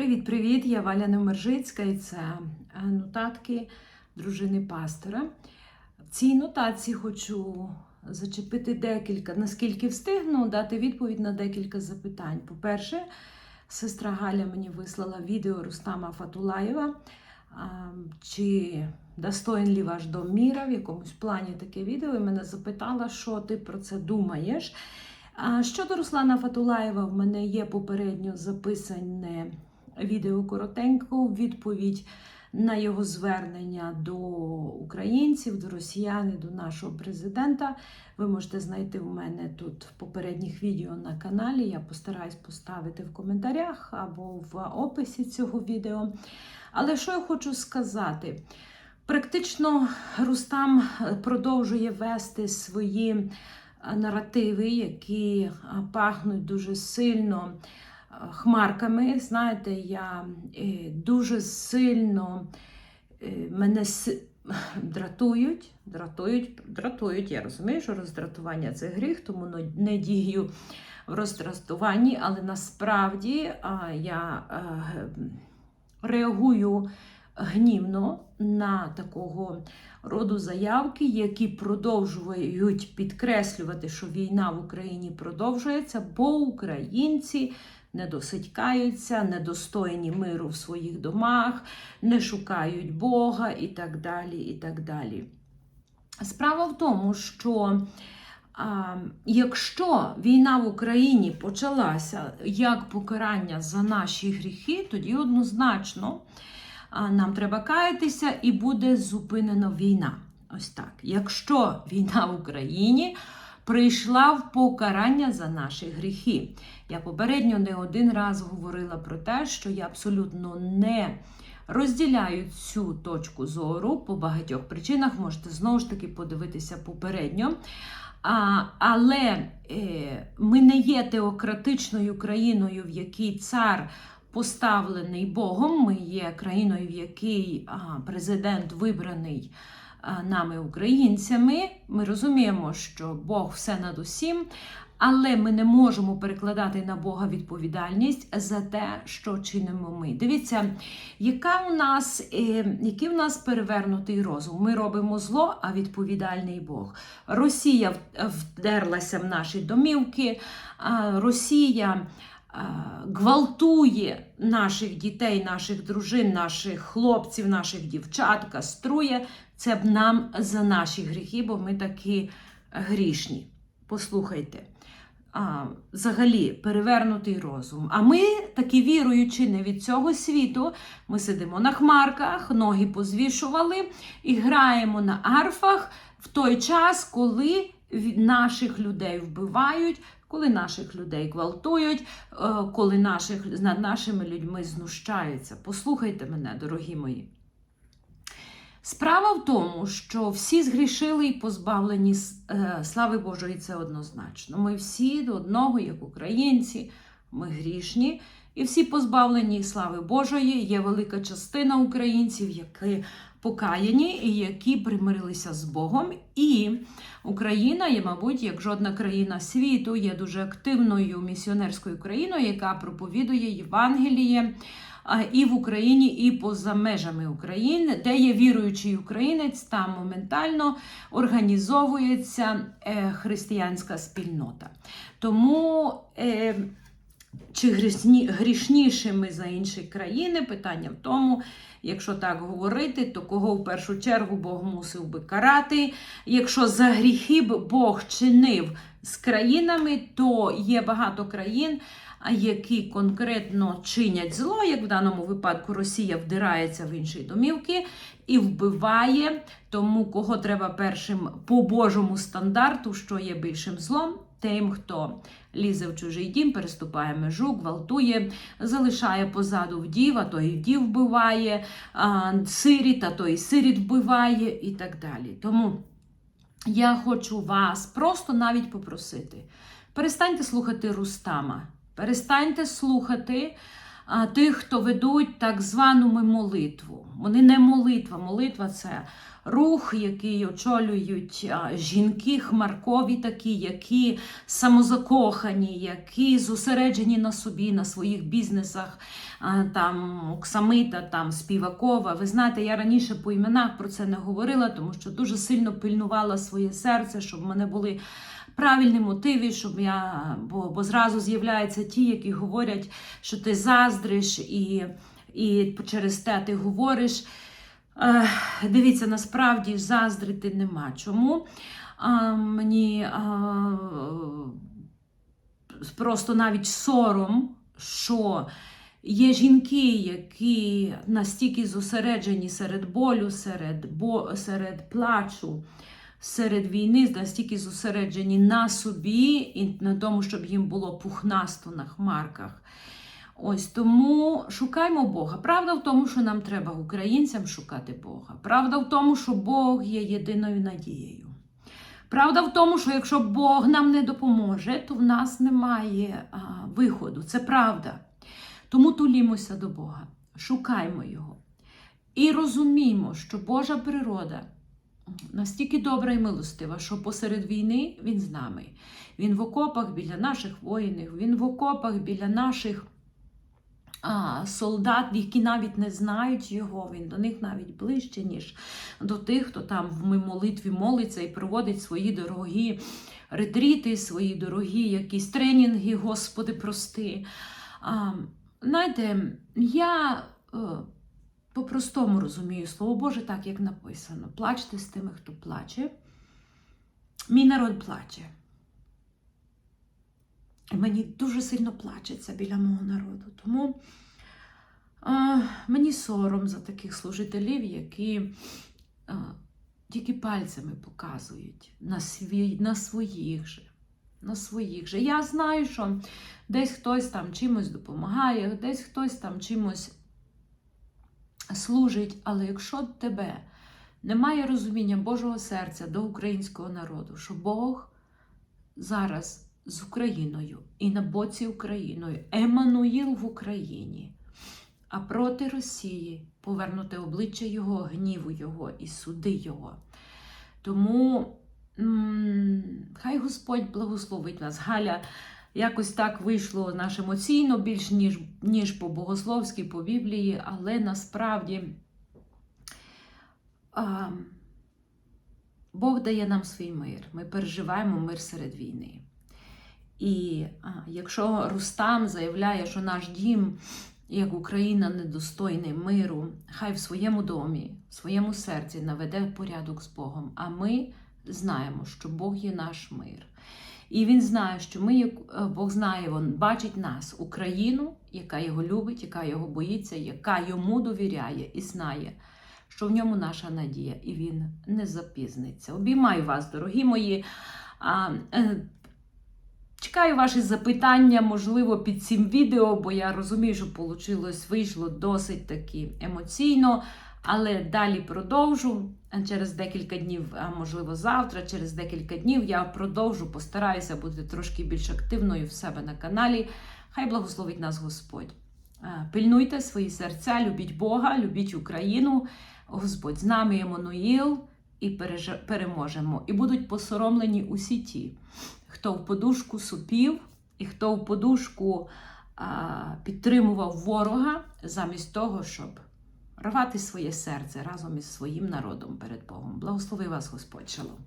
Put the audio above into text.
Привіт-привіт! Я Валя Немержицька і це е, нотатки дружини пастора. В цій нотації хочу зачепити декілька, наскільки встигну, дати відповідь на декілька запитань. По-перше, сестра Галя мені вислала відео Рустама Фатулаєва. Чи достоїн лі ваш дом міра, в якомусь плані таке відео, і мене запитала, що ти про це думаєш. Щодо Руслана Фатулаєва, в мене є попередньо записане відео коротенько, відповідь на його звернення до українців, до росіян і до нашого президента. Ви можете знайти у мене тут в попередніх відео на каналі. Я постараюсь поставити в коментарях або в описі цього відео. Але що я хочу сказати? Практично Рустам продовжує вести свої наративи, які пахнуть дуже сильно хмарками. Знаєте, я е, дуже сильно е, мене дратують, дратують, дратують. Я розумію, що роздратування це гріх, тому не дію в роздратуванні, але насправді я е, реагую гнівно на такого роду заявки, які продовжують підкреслювати, що війна в Україні продовжується, бо українці не досить каються, недостойні миру в своїх домах, не шукають Бога і так далі. і так далі. Справа в тому, що а, якщо війна в Україні почалася як покарання за наші гріхи, тоді однозначно а, нам треба каятися і буде зупинена війна. Ось так. Якщо війна в Україні прийшла в покарання за наші гріхи. Я попередньо не один раз говорила про те, що я абсолютно не розділяю цю точку зору по багатьох причинах. Можете знову ж таки подивитися попередньо. А, але е, ми не є теократичною країною, в якій цар поставлений Богом. Ми є країною, в якій а, президент вибраний нами, українцями. Ми розуміємо, що Бог все над усім. Але ми не можемо перекладати на Бога відповідальність за те, що чинимо ми. Дивіться, яка у нас, е, який у нас перевернутий розум. Ми робимо зло, а відповідальний Бог. Росія вдерлася в наші домівки, Росія гвалтує наших дітей, наших дружин, наших хлопців, наших дівчат, каструє. Це б нам за наші гріхи, бо ми такі грішні. Послухайте. А, взагалі перевернутий розум. А ми, такі віруючи не від цього світу, ми сидимо на хмарках, ноги позвішували і граємо на арфах в той час, коли наших людей вбивають, коли наших людей гвалтують, е, коли наших, над нашими людьми знущаються. Послухайте мене, дорогі мої. Справа в тому, що всі згрішили і позбавлені е, слави Божої, це однозначно. Ми всі до одного, як українці, ми грішні, і всі позбавлені слави Божої. Є велика частина українців, які покаяні і які примирилися з Богом. І Україна є, мабуть, як жодна країна світу, є дуже активною місіонерською країною, яка проповідує Євангеліє і в Україні, і поза межами України, де є віруючий українець, там моментально організовується е, християнська спільнота. Тому е, чи грішні, грішніші за інші країни? Питання в тому, якщо так говорити, то кого в першу чергу Бог мусив би карати. Якщо за гріхи б Бог чинив з країнами, то є багато країн, які конкретно чинять зло, як в даному випадку Росія вдирається в інші домівки і вбиває. Тому кого треба першим по Божому стандарту, що є більшим злом, тим, хто лізе в чужий дім, переступає межу, гвалтує, залишає позаду вдів, а то і вдів вбиває, а, сиріт, а то і сиріт вбиває, і так далі. Тому я хочу вас просто навіть попросити. Перестаньте слухати Рустама. Перестаньте слухати тих, хто ведуть так звану молитву. Вони не молитва. Молитва це рух, який очолюють жінки, хмаркові такі, які самозакохані, які зосереджені на собі, на своїх бізнесах. Там Оксамита, там Співакова. Ви знаєте, я раніше по іменах про це не говорила, тому що дуже сильно пильнувала своє серце, щоб в мене були правильні мотиви, щоб я, бо, бо зразу з'являються ті, які говорять, що ти заздриш і, і через те ти говориш. Дивіться, насправді заздрити нема. Чому? А, мені а, просто навіть сором, що є жінки, які настільки зосереджені серед болю, серед, бо, серед плачу, серед війни, настільки зосереджені на собі і на тому, щоб їм було пухнасто на хмарках. Ось тому шукаймо Бога. Правда в тому, що нам треба українцям шукати Бога. Правда в тому, що Бог є єдиною надією. Правда в тому, що якщо Бог нам не допоможе, то в нас немає а, виходу. Це правда. Тому тулімося до Бога, шукаймо Його. І розуміємо, що Божа природа настільки добра і милостива, що посеред війни Він з нами. Він в окопах біля наших воїнів, він в окопах біля наших а, солдат, які навіть не знають його, він до них навіть ближче, ніж до тих, хто там в молитві молиться і проводить свої дорогі ретріти, свої дорогі якісь тренінги, Господи, прости. А, Знаєте, я е, по-простому розумію Слово Боже, так як написано. Плачте з тими, хто плаче. Мій народ плаче. І мені дуже сильно плачеться біля мого народу. Тому а, мені сором за таких служителів, які а, тільки пальцями показують на, свій, на своїх же. На своїх же. Я знаю, що десь хтось там чимось допомагає, десь хтось там чимось служить, але якщо тебе немає розуміння Божого серця до українського народу, що Бог зараз з Україною і на боці Україною, Еммануїл в Україні, а проти Росії повернути обличчя Його, гніву Його і суди Його. Тому хай Господь благословить нас. Галя якось так вийшло наш емоційно, більш ніж, ніж по богословськи, по Біблії, але насправді а, Бог дає нам свій мир. Ми переживаємо мир серед війни. І а, якщо Рустам заявляє, що наш дім, як Україна, недостойний миру, хай в своєму домі, в своєму серці наведе порядок з Богом. А ми знаємо, що Бог є наш мир. І він знає, що ми, як Бог знає, Він бачить нас, Україну, яка його любить, яка його боїться, яка йому довіряє і знає, що в ньому наша надія, і він не запізниться. Обіймаю вас, дорогі мої. Е, Чекаю ваші запитання, можливо, під цим відео, бо я розумію, що вийшло, вийшло досить таки емоційно. Але далі продовжу через декілька днів, можливо, завтра, через декілька днів я продовжу, постараюся бути трошки більш активною в себе на каналі. Хай благословить нас Господь. Пильнуйте свої серця, любіть Бога, любіть Україну. Господь з нами Еммануїл, і переможемо. І будуть посоромлені усі ті, хто в подушку супів і хто в подушку а, підтримував ворога замість того, щоб рвати своє серце разом із своїм народом перед Богом. Благослови вас, Господь, шалом.